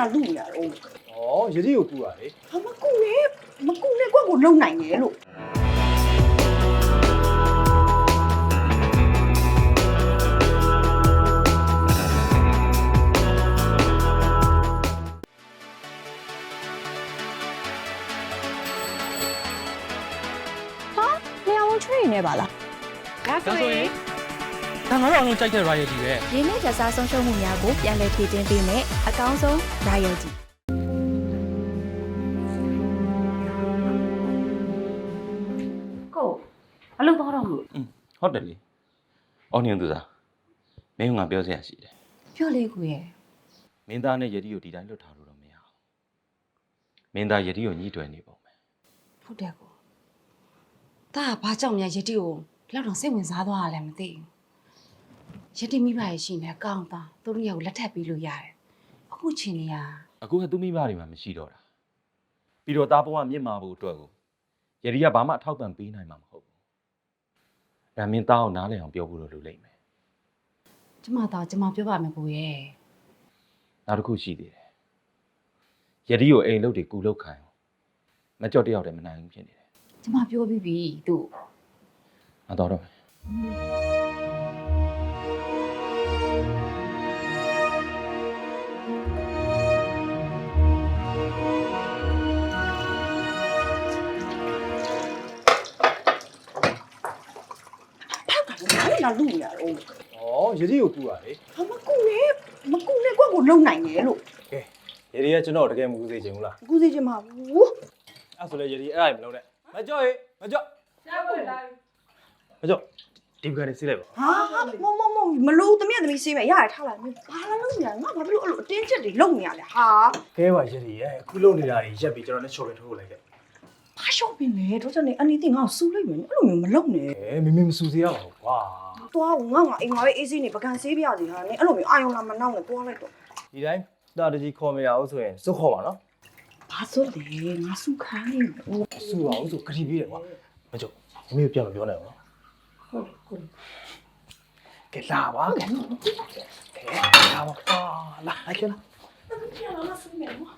လာလူရတော့ဩယတိကိုကူရလေဟာမကူနဲ့မကူနဲ့ကွက်ကိုလုံနိုင်တယ်လို့လျှောင်းချွေနေပါလားဒါဆိုရင် ဒါငါတို့အောင်လုံးကြိုက်တဲ့ royalty ပဲရင်းနှီးကြစားဆုံးရှုံးမှုများကိုပြန်လည်ဖြည့်တင်းပေးမယ်အကောင်းဆုံး royalty ကိုအလုပ်တော့တော့မလို့อืมဟုတ်တယ်လေအော်ညင်သူသားမင်းကငါပြောစရာရှိတယ်ပြောလေကိုရဲ့မင်းသားနဲ့ယတိကိုဒီတိုင်းလွတ်ထားလို့တော့မရအောင်မင်းသားယတိကိုညှိတွယ်နေပုံပဲဟုတ်တယ်ကိုဒါကဘာကြောင့်များယတိကိုလောက်တော့စိတ်ဝင်စားသွားရလဲမသိဘူး ယတိမိဘရဲ့ရှိနေကောင်းသားသူတို့ရောက်လက်ထပ်ပြီးလို့ရတယ်အခုချိန်နေရအခုကသူမိဘတွေမှာမရှိတော့တာပြီးတော့သားဘဝမြင့်မာဖို့အတွက်ကိုယတိကဘာမှအထောက်ပံ့ပေးနိုင်မှာမဟုတ်ဘူးဒါမင်းသားကိုနားလည်အောင်ပြောဖို့တော့လိုလိမ့်မယ်ကျမတော့ကျမပြောပါမယ်ကိုရဲ့နောက်တစ်ခုရှိသေးတယ်ယတိကိုအိမ်လုပ်တွေကူလုပ်ခိုင်းအောင်မကြော့တယောက်တည်းမနိုင်ဘူးဖြစ်နေတယ်ကျမပြောပြီးပြီသူ့ငါတော့တော့ ဘာလဲလာလူရတော့ဩယတိကိုကူရလေဟာမကူနဲ့မကူနဲ့ကွက်ကိုလုံနိုင်တယ်လို့ကဲယတိကကျွန်တော်တကယ်မကူစေချင်ဘူးလားကူစီချင်မှာဘူးအဲ့ဆိုလေယတိအဲ့ဒါမလုပ်နဲ့မကြော့ဟေ့မကြော့မကြော့ဒီဘက်ကနေစီးလိုက်ပါဟာမမမမလို့တမက်တမီးစေးမယ်ရရထားလိုက်ဘာလာလို့ညာငါဘာဖြစ်လို့အဲ့လိုအတင်းချက်တွေလုံနေရလဲဟာကဲပါယတိရဲ့အခုလုံနေတာတွေရက်ပြီးကျွန်တော်နဲ့ချော်ရထိုးလိုက်ခဲ့ ဘာရှော့ပင်လဲတော့ချက်နေအနီးတင်ငါ့ကိုစူးလိုက်မယ်အဲ့လိုမျိုးမလုံနဲ့ကဲမင်းမင်းမစူစေရပါဘူးကွာသွားငါငါအိမ်ငါပဲအေးစေးနေပကံဆေးပြစီဟာနေအဲ့လိုမျိုးအာယုံလာမနောက်နဲ့သွားလိုက်တော့ဒီတိုင်းတာတကြီးခေါ်မရအောင်ဆိုရင်စုခေါ်ပါနော်ဘာဆိုလဲငါစုခိုင်းနေတယ်စူအောင်ဆိုခရီးပြီးတယ်ကွာမကြော့မမေကိုပြန်မပြောနဲ့နော်ဟုတ်ကိုကဲလာပါကဲကဲလာပါကွာလာလိုက်ခဲ့လားပြန်လာစမယ်နော်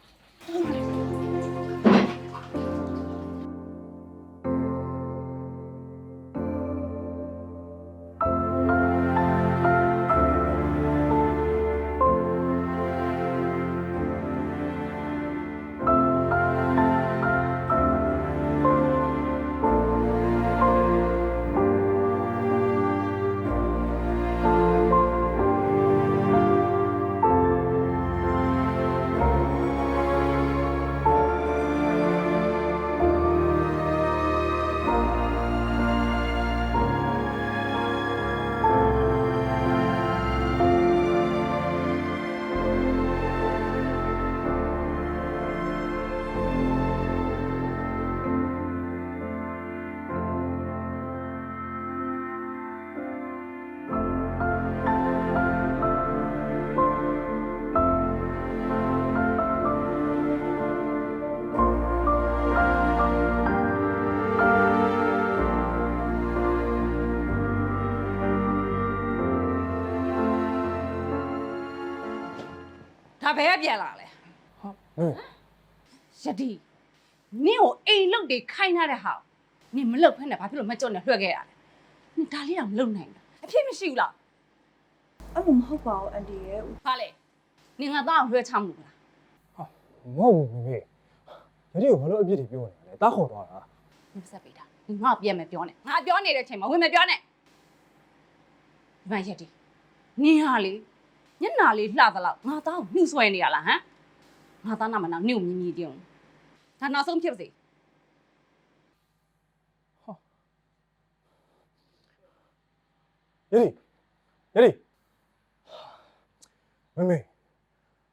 ယ်ကပြန်လာလဲဟမ်ယတိနင့်ကိုအိမ်လုတ်တွေခိုင်းထားတဲ့ဟာနင်မလုတ်ဖက်နဲ့ဘာဖြစ်လို့မကြော့နဲ့လွှတ်ခဲ့ရလဲနင်ဒါလေးတော့မလုတ်နိုင်ဘူးအဖြစ်မရှိဘူးလားအဲ့လိုမဟုတ်ပါဘူးအန်တီရဲ့ဟာလေနင်ငါသားကိုလွှဲချမှုလားမဟုတ်ဘူးမမေယတိကိုဘာလို့အပြစ်တွေပြောနေလဲတားခေါ်သွားတာနင်ဆက်ပေးတာနင်ငါ့ကိုပြန်မပြောနဲ့ငါပြောနေတဲ့အချိန်မှာဝင်မပြောနဲ့ဒီမယတိနင်ဟာလေ ညနာလေးလှသလောက်ငါသားကိုနှူးဆွဲနေရလားဟမ်ငါသားနာမနာနင့်ကိုမြင်မြင်တုံဒါနောက်ဆုံးဖြစ်ပါစေယတိယတိမမေ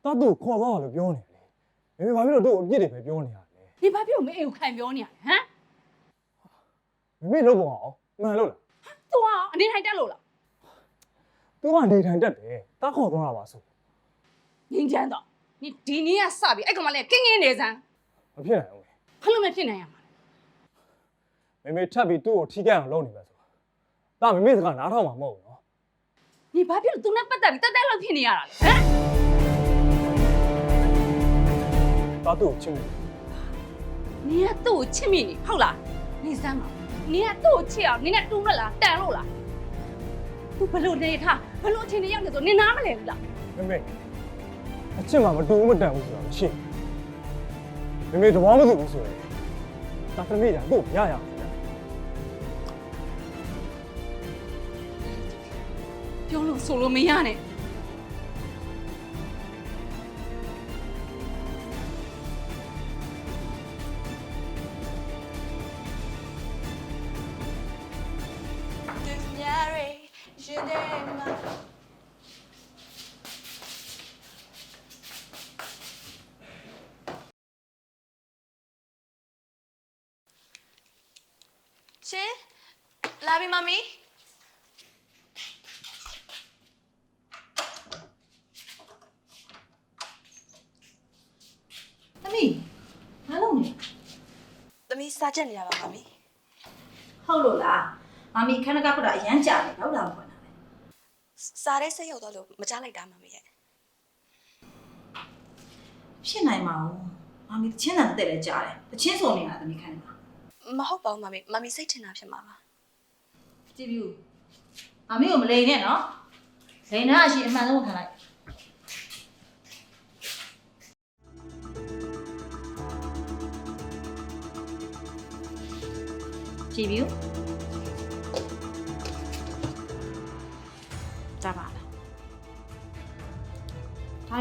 တားသူ့ခေါ်သွားတယ်လို့ပြောနေတယ်လေမမေဘာဖြစ်လို့သူ့အပြစ်တွေပဲပြောနေရလဲနင်ဘာဖြစ်လို့မအိမ်ကိုခံပြောနေရလဲဟမ်မမေလုပ်ပါအောင်မှန်လို့လားသူကအနေထိုင်တက်လို့လား သူကနေထိုင်တက်တယ်တားခေါ်သွားတာပါဆိုငင်းချမ်းတော့နင်ဒီနေ့ကစပြီးအဲ့ကောင်မလေးကင်းကင်းနေစမ်းမဖြစ်နိုင်ဘူးဘာလို့မဖြစ်နိုင်ရမှာလဲမမေထပ်ပြီးသူ့ကိုထိခိုက်အောင်လုပ်နေပါဆိုတာမမေစကားနားထောင်မှာမဟုတ်ဘူးနော်နင်ဘာဖြစ်လို့သူနဲ့ပတ်သက်ပြီးတက်တက်လို့ဖြစ်နေရတာလဲဟမ်သားသူ့ကိုချစ်မိတယ်နင်ကသူ့ကိုချစ်မိနေဟုတ်လားနေစမ်းပါနင်ကသူ့ကိုချစ်အောင်နင်နဲ့တူးမလားတန်လို့လား သူဘလို့နေထားဘလို့အချိန်တွေရောက်နေဆိုနင်နားမလဲဘူးလားမမေအချစ်မှမတူဘူးမတန်ဘူးဆိုတာမရှိဘူးမမေသဘောမတူဘူးဆိုရင်ဒါသမီးကသူ့ကိုရရအောင်ပြောလို့ဆိုလို့မရနဲ့ ရှင်လာပြီမမီသမီးဘာလုပ်နေလဲသမီးစားချက်နေတာပါမမီဟုတ်လို့လားမမီခဏကခုတော့အရန်ကြာနေတော့လာဖွင့်တာလေ စားတဲ့စိတ်ရောက်တော့လို့မကြားလိုက်တာမမီရဲ့ဖြစ်နိုင်မှာဘူးမမီတချင်းတန်တက်လဲကြားတယ်တချင်းစုံနေတာသမီးခဏမှာမဟုတ်ပါဘူးမမီမမီစိတ်ထင်တာဖြစ်မှာပါကြည့်ဘူးမမီကိုမလိန်နဲ့နော်လိန်တာအရှိအမှန်ဆုံးခံလိုက်ကြည့်ဘူး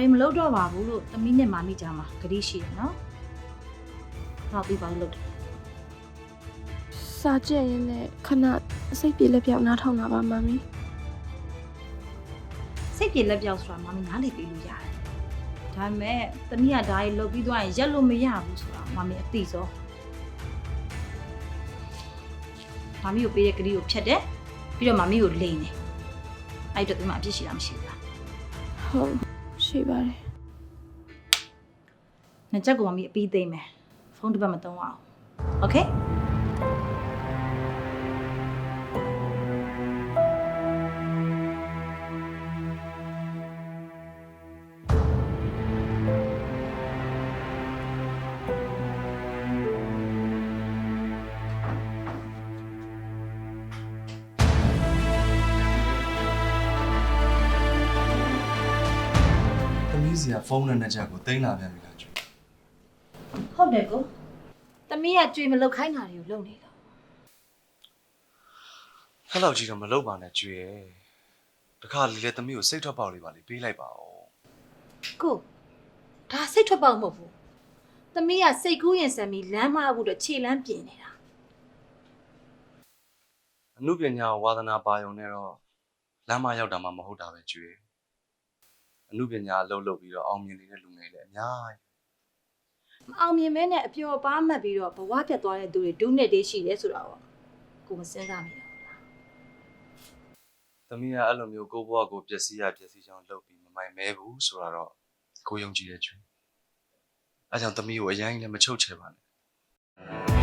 ရီမလုပ်တော့ပါဘူးလို့သမီးနဲ့မမီကြားမှာဂတိရှိတယ်နော်။တော့ပြီးပါလို့လုပ်တယ်စာကြည့်ရင်လည်းခဏစိတ်ပြေလက်ပြောက်နားထောင်တာပါမမီ။စိတ်ပြေလက်ပြောက်ဆိုတာမမီနားလေပြီးလို့ရတယ်။ဒါပေမဲ့သမီးကဒါရီလုပ်ပြီးသွားရင်ရက်လို့မရဘူးဆိုတာမမီအသိစော။မမီကိုပေးတဲ့ဂတိကိုဖြတ်တယ်ပြီးတော့မမီကိုလိန်တယ်။အဲ့တော့ဒီမှာအပြစ်ရှိတာမရှိဘူးလားဟုတ် ရှိပါတယ်။နှစ်ချက်ကိုမမီအပြီးသိမ့်မယ်။ဖုန်းတစ်ပတ်မသုံးအောင်။ Okay? ဖုန်းနဲ့နဲ့ချက်ကိုတင်လာပြန်ပြီလားကျွေးဟုတ်တယ်ကို။သမီးကကြွေမလုတ်ခိုင်းတာတွေကိုလုပ်နေလို့ခက်လောက်ကြီးတော့မလုပ်ပါနဲ့ကျွေးရဲ့တခါလေလေသမီးကိုစိတ်ထွက်ပေါက်လေးပါလေပေးလိုက်ပါဦးကိုဒါစိတ်ထွက်ပေါက်မဟုတ်ဘူးသမီးကစိတ်ကူးရင်ဆံပြီးလမ်းမဖို့တော့ခြေလမ်းပြင်နေတာအမှုပညာကိုဝါသနာပါယုံနဲ့တော့လမ်းမရောက်တာမှမဟုတ်တာပဲကျွေး အမှုပညာအလုပ်လုပ်ပြီးတော့အောင်မြင်နေတဲ့လူငယ်တွေအများကြီးမအောင်မြင်မဲနဲ့အပျော်ပါမှတ်ပြီးတော့ဘဝပြတ်သွားတဲ့သူတွေဒုနဲ့တေးရှိတယ်ဆိုတော့ကိုမစဉ်းစားမိတော့ဘူးလားသမီးကအဲ့လိုမျိုးကိုယ့်ဘဝကိုပျက်စီးရပျက်စီးချောင်းလုပ်ပြီးမမိုင်မဲဘူးဆိုတာတော့ကိုယုံကြည်တဲ့ကျွေးအဲကြောင့်သမီးကိုအရင်လည်းမချုပ်ချယ်ပါနဲ့